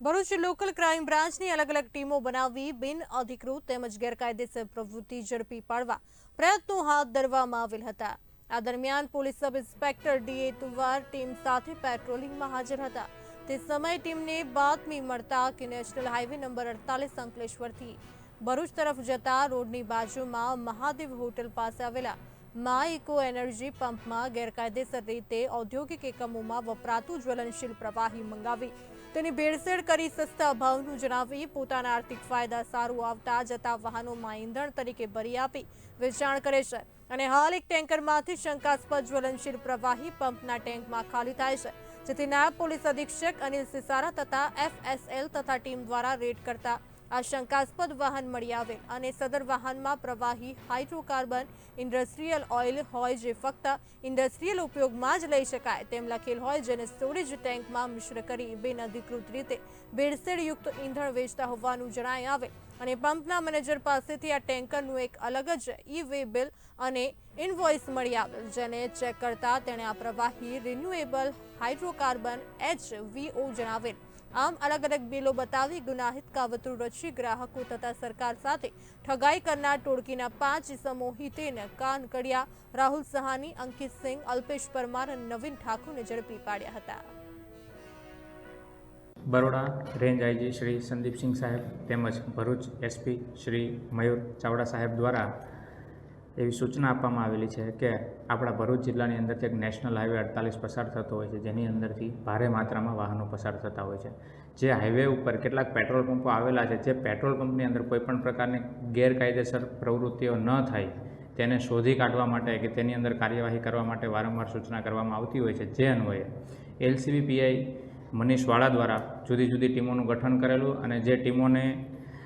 Bharuch local crime બ્રાન્ચની અલગ અલગ ટીમો બનાવી બિન અધિકૃત તેમજ ગેરકાયદેસર પ્રવૃત્તિ ઝડપી પાડવા પ્રયત્નો હાથ ધરવામાં આવેલ હતા. આ દરમિયાન police sub inspector D A Tuvar team સાથે પેટ્રોલિંગમાં હાજર હતા. તે સમયે ટીમને બાતમી મળતા કે નેશનલ હાઈવે નંબર અડતાલીસ અંકલેશ્વરથી ભરૂચ તરફ જતા રોડની બાજુમાં મહાદેવ હોટલ પાસે આવેલા મા ઇકો એનર્જી પંપમાં ગેરકાયદેસર રીતે ઔદ્યોગિક એકમોમાં વપરાતું જ્વલનશીલ પ્રવાહી મંગાવી. તેની ભેળસેળ કરી સસ્તા ભાવનું જણાવી પોતાના આર્થિક ફાયદા સારું આવતા જતા વાહનોમાં ઈંધણ તરીકે ભરી આપી વેચાણ કરે છે. અને હાલ એક ટેન્કરમાંથી શંકાસ્પદ જ્વલનશીલ પ્રવાહી પંપના ટેન્કમાં ખાલી થાય છે. જેથી નાયબ પોલીસ અધિક્ષક અનિલ સિસારા તથા એફએસએલ તથા ટીમ દ્વારા રેડ કરતા આ શંકાસ્પદ વાહન મળી આવેલ અને સદર વાહનમાં પ્રવાહી હાઇડ્રોકાર્બન ઇન્ડસ્ટ્રીયલ ઓઇલ હોય જે ફક્ત ઇન્ડસ્ટ્રીયલ ઉપયોગમાં જ લઈ શકાય. તેમ લખેલ હોય જેને સ્ટોરેજ ટેન્કમાં મિશ્ર કરી બિન અધિકૃત રીતે ભેળસેળયુક્ત ઈંધણ વેચતા હોવાનું જણાય આવે અને પંપના મેનેજર પાસેથી આ ટેન્કરનું એક અલગ જ ઈ વે બિલ અને ઇનવોઇસ મળી આવેલ, જેને ચેક કરતા તેણે આ પ્રવાહી રિન્યુએબલ હાઇડ્રોકાર્બન એચ વીઓ જણાવેલ. આમ અલગ અલગ બિલો બતાવી ગુનાહિત કાવતરું રચી ગ્રાહકો તથા સરકાર સાથે ઠગાઈ કરનાર ટોળકીના પાંચ ઇસમો હિતેન કાન કડિયા. રાહુલ સહાની, અંકિત સિંહ, અલ્પેશ પરમાર અને નવીન ઠાકુરને ઝડપી પાડ્યા હતા. બરોડા રેન્જ આઈજી શ્રી સંદીપસિંહ સાહેબ તેમજ ભરૂચ એસપી શ્રી મયુર ચાવડા સાહેબ દ્વારા એવી સૂચના આપવામાં આવેલી છે કે આપણા ભરૂચ જિલ્લાની અંદરથી એક નેશનલ હાઈવે અડતાલીસ પસાર થતો હોય છે, જેની અંદરથી ભારે માત્રામાં વાહનો પસાર થતા હોય છે. જે હાઈવે ઉપર કેટલાક પેટ્રોલ પંપો આવેલા છે, જે પેટ્રોલ પંપની અંદર કોઈપણ પ્રકારની ગેરકાયદેસર પ્રવૃત્તિઓ ન થાય, તેને શોધી કાઢવા માટે કે તેની અંદર કાર્યવાહી કરવા માટે વારંવાર સૂચના કરવામાં આવતી હોય છે. જે અન્વયે એલસીબી પીઆઈ મનીષ દ્વારા જુદી જુદી ટીમોનું ગઠન કરેલું અને જે ટીમોને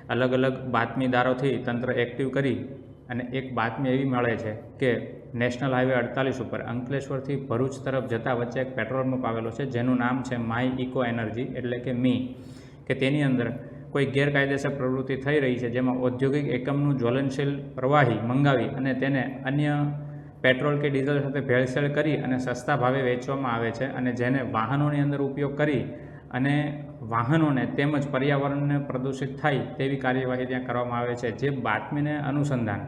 અલગ અલગ બાતમીદારોથી તંત્ર એક્ટિવ કરી અને એક બાતમી એવી મળે છે કે નેશનલ હાઈવે અડતાલીસ ઉપર અંકલેશ્વરથી ભરૂચ તરફ જતા વચ્ચે એક પેટ્રોલ પંપ આવેલો છે, જેનું નામ છે માય ઇકો એનર્જી, એટલે કે મી, કે તેની અંદર કોઈ ગેરકાયદેસર પ્રવૃત્તિ થઈ રહી છે, જેમાં ઔદ્યોગિક એકમનું જ્વલનશીલ પ્રવાહી મંગાવી અને તેને અન્ય પેટ્રોલ કે ડીઝલ સાથે ભેળસેળ કરી અને સસ્તા ભાવે વેચવામાં આવે છે અને જેને વાહનોની અંદર ઉપયોગ કરી અને વાહનોને તેમજ પર્યાવરણને પ્રદૂષિત થાય તેવી કાર્યવાહી ત્યાં કરવામાં આવે છે. જે બાતમીને અનુસંધાન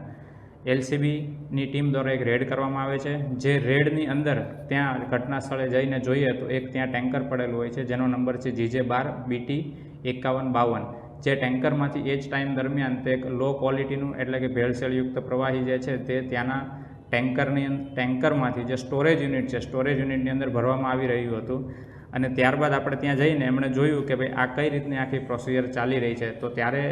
એલસીબીની ટીમ દ્વારા એક રેડ કરવામાં આવે છે. જે રેડની અંદર ત્યાં ઘટના સ્થળે જઈને જોઈએ તો એક ત્યાં ટેન્કર પડેલું હોય છે. જેનો નંબર છે જીજે બાર બીટી એકાવન બાવન. જે ટેન્કરમાંથી એ જ ટાઈમ દરમિયાન તે એક લો ક્વોલિટીનું એટલે કે ભેળસેળયુક્ત પ્રવાહી જે છે તે ત્યાંના ટેન્કરની, ટેન્કરમાંથી જે સ્ટોરેજ યુનિટ છે, સ્ટોરેજ યુનિટની અંદર ભરવામાં આવી રહ્યું હતું. અને ત્યારબાદ આપણે ત્યાં જઈને એમણે જોયું કે ભાઈ આ કઈ રીતની આખી પ્રોસિજર ચાલી રહી છે, તો ત્યારે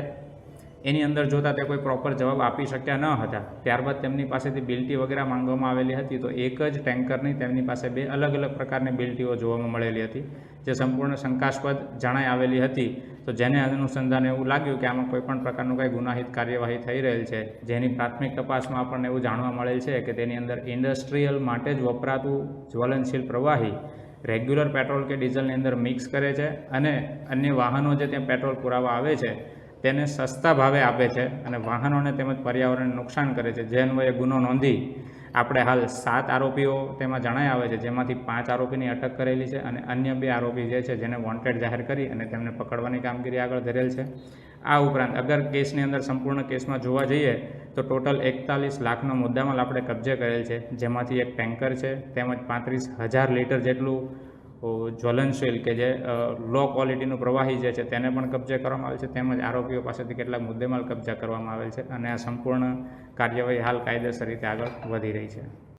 એની અંદર જોતાં તે કોઈ પ્રોપર જવાબ આપી શક્યા ન હતા. ત્યારબાદ તેમની પાસેથી બિલ્ટી વગેરે માંગવામાં આવેલી હતી, તો એક જ ટેન્કરની તેમની પાસે બે અલગ અલગ પ્રકારની બિલ્ટીઓ જોવામાં મળેલી હતી, જે સંપૂર્ણ શંકાસ્પદ જણાઈ આવેલી હતી. તો જેને અનુસંધાને એવું લાગ્યું કે આમાં કોઈપણ પ્રકારનું કંઈ ગુનાહિત કાર્યવાહી થઈ રહેલ છે, જેની પ્રાથમિક તપાસમાં આપણને એવું જાણવા મળેલ છે કે તેની અંદર ઇન્ડસ્ટ્રીયલ માટે જ વપરાતું જ્વલનશીલ પ્રવાહી રેગ્યુલર પેટ્રોલ કે ડીઝલની અંદર મિક્સ કરે છે અને અન્ય વાહનો જે ત્યાં પેટ્રોલ પુરાવા આવે છે, તેને સસ્તા ભાવે આપે છે અને વાહનોને તેમજ પર્યાવરણને નુકસાન કરે છે. જે અન્વયે ગુનો નોંધી આપણે હાલ સાત આરોપીઓ તેમાં જણાય આવે છે, જેમાંથી પાંચ આરોપીની અટક કરેલી છે અને અન્ય બે આરોપી જે છે જેને વોન્ટેડ જાહેર કરી અને તેમને પકડવાની કામગીરી આગળ ધરેલ છે. આ ઉપરાંત અગર કેસની અંદર સંપૂર્ણ કેસમાં જોવા જઈએ, તો ટોટલ એકતાલીસ લાખનો મુદ્દામાલ આપણે કબજે કરેલ છે. જેમાંથી એક ટેન્કર છે, તેમજ પાંત્રીસ હજાર લીટર જેટલું જ્વલનશીલ કે જે લો ક્વોલિટીનું પ્રવાહી જે છે, તેને પણ કબજે કરવામાં આવેલ છે. તેમજ આરોપીઓ પાસેથી કેટલાક મુદ્દેમાલ કબજા કરવામાં આવેલ છે. અને આ સંપૂર્ણ કાર્યવાહી હાલ કાયદેસર રીતે આગળ વધી રહી છે.